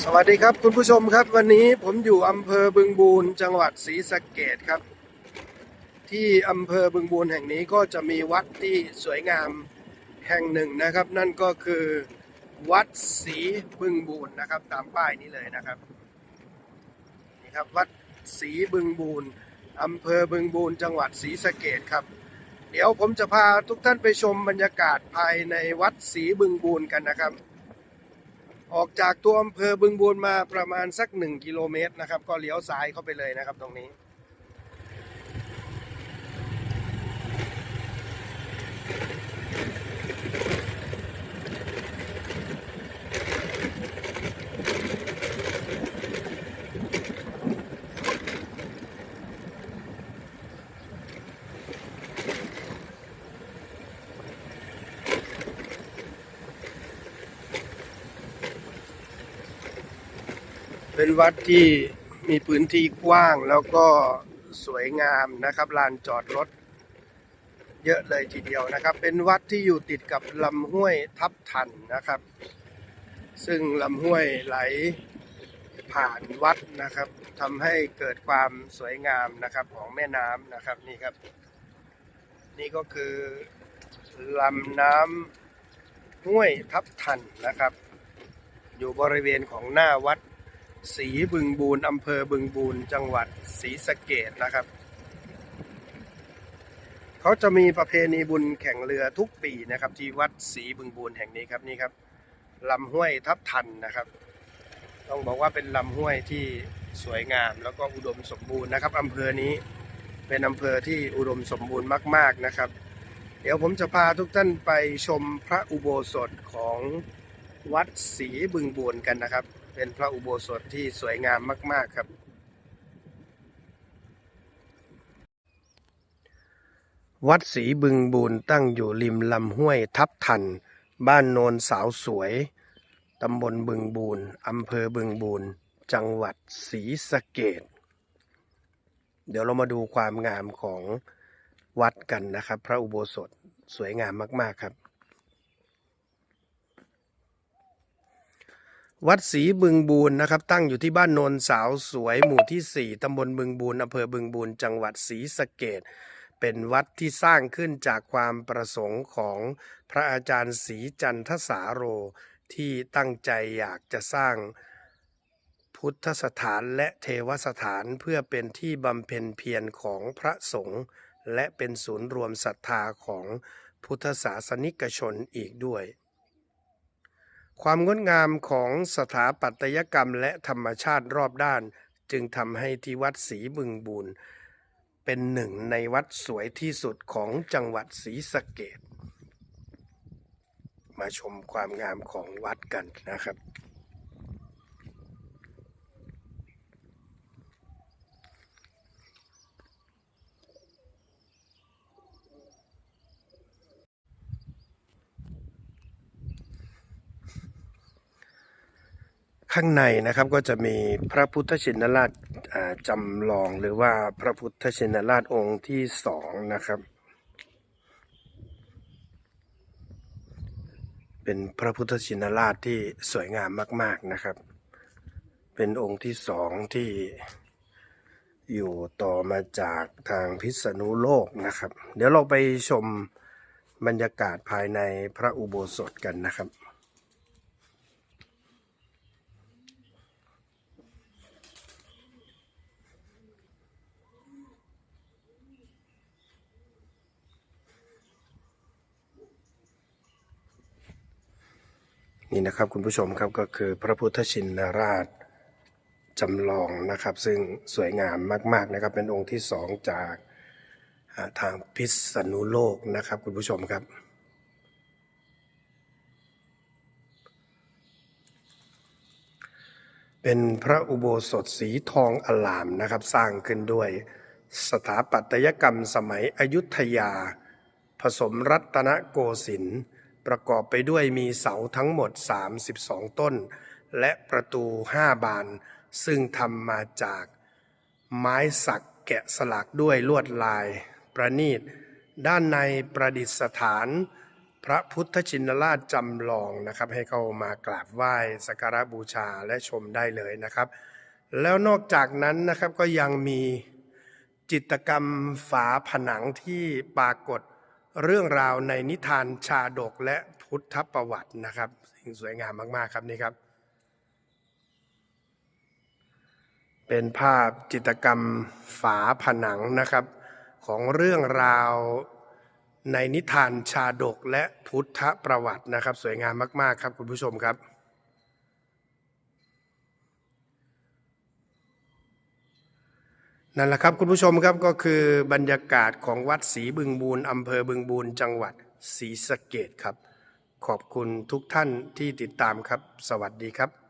สวัสดีครับคุณผู้ชมครับ วันนี้ผมอยู่อำเภอบึงบูรจังหวัดศรีสะเกดครับ ที่อำเภอบึงบูรแห่งนี้ก็จะมีวัดที่สวยงามแห่งหนึ่งนะครับ นั่นก็คือวัดศรีบึงบูรนะครับ ตามป้ายนี้เลยนะครับนี่ครับวัดศรีบึงบูรอำเภอบึงบูรจังหวัดศรีสะเกดครับ เดี๋ยวผมจะพาทุกท่านไปชมบรรยากาศภายในวัดศรีบึงบูรกันนะครับ ออกจากตัวอำเภอบึงบูรมาประมาณสักหนึ่งกิโลเมตรนะครับ ก็เลี้ยวซ้ายเข้าไปเลยนะครับตรงนี้ เป็นวัดที่มีพื้นที่กว้างแล้วก็สวยงามนะครับลานจอดรถ เยอะเลยทีเดียวนะครับ เป็นวัดที่อยู่ติดกับลำห้วยทับทันนะครับ ซึ่งลำห้วยไหลผ่านวัดนะครับทำให้เกิดความสวยงามนะครับของแม่น้ำนะครับนี่ครับ นี่ก็คือลำน้ำห้วยทับทันนะครับ อยู่บริเวณของหน้าวัด ศรีบึงบูรอำเภอบึงบูรจังหวัดศรีสะเกดนะครับ เขาจะมีประเพณีบุญแข่งเรือทุกปีนะครับ ที่วัดศรีบึงบูรแห่งนี้ครับนี่ครับลำห้วยทับทันนะครับ ต้องบอกว่าเป็นลำห้วยที่สวยงาม แล้วก็อุดมสมบูรณ์นะครับอำเภอนี้เป็นอำเภอที่อุดมสมบูรณ์มาก ๆนะครับ เดี๋ยวผมจะพาทุกท่านไปชมพระอุโบสถของวัดศรีบึงบูรกันนะครับ เป็นพระอุโบสถที่สวยงามมาก ๆครับ วัดศรีบึงบูรตั้งอยู่ริมลำห้วยทับทัน บ้านโนนสาวสวย ตำบลบึงบูรอำเภอบึงบูรจังหวัดศรีสะเกดเดี๋ยวเรามาดูความงามของวัดกันนะครับ พระอุโบสถสวยงามมาก ๆ ครับ วัดศรีบึงบูรนะครับ ตั้งอยู่ที่บ้านโนนสาวสวยหมู่ที่ 4 ตำบลบึงบูรอำเภอบึงบูรจังหวัดศรีสะเกดเป็นวัดที่สร้างขึ้นจากความประสงค์ของพระอาจารย์ศรีจันทสาโร ที่ตั้งใจอยากจะสร้างพุทธสถานและเทวสถานเพื่อเป็นที่บำเพ็ญเพียรของพระสงฆ์และเป็นศูนย์รวมศรัทธาของพุทธศาสนิกชนอีกด้วย ความงดงามของสถาปัตยกรรมและธรรมชาติรอบด้าน จึงทำให้ที่วัดศรีบึงบูรเป็นหนึ่งในวัดสวยที่สุดของจังหวัดศรีสะเกดมาชมความงามของวัดกันนะครับ ข้างในนะครับก็จะมีพระพุทธชินราชอ่าจำลองหรือว่าพระพุทธชินราชองค์ที่สองนะครับ เป็นพระพุทธชินราชที่สวยงามมาก ๆนะครับ เป็นองค์ที่สองที่อยู่ต่อมาจากทางพิษณุโลกนะครับ เดี๋ยวเราไปชมบรรยากาศภายในพระอุโบสถกันนะครับ นี่นะครับคุณผู้ชมครับก็คือพระพุทธชินราชจำลองนะครับ ซึ่งสวยงามมาก ๆนะครับ เป็นองค์ที่สองจากทางพิษณุโลกนะครับ คุณผู้ชมครับ เป็นพระอุโบสถสีทองอลามนะครับ สร้างขึ้นด้วยสถาปัตยกรรมสมัยอยุธยา ผสมรัตนโกสินทร์ ประกอบไปด้วยมีเสาทั้งหมด 32 ต้น และประตู5บาน ซึ่งทำมาจาก ไม้สักแกะสลักด้วยลวดลาย ประณีต ด้านในประดิษฐาน พระพุทธชินราชจำลองนะครับ ให้เข้ามากราบไหว้สักการะบูชาและชมได้เลยนะครับ แล้วนอกจากนั้นนะครับก็ยังมีจิตกรรมฝาผนังที่ปรากฏ เรื่องราวในนิทานชาดกและพุทธประวัตินะครับ สิ่งสวยงามมาก ๆ ครับนี่ครับ เป็นภาพจิตรกรรมฝาผนังนะครับ ของเรื่องราวในนิทานชาดกและพุทธประวัตินะครับ สวยงามมาก ๆ ครับคุณผู้ชมครับ นั่นแหละครับคุณผู้ชมครับก็คือบรรยากาศของวัดศรีบึงบูรอำเภอบึงบูรจังหวัดศรีสะเกดครับ ขอบคุณทุกท่านที่ติดตามครับ สวัสดีครับ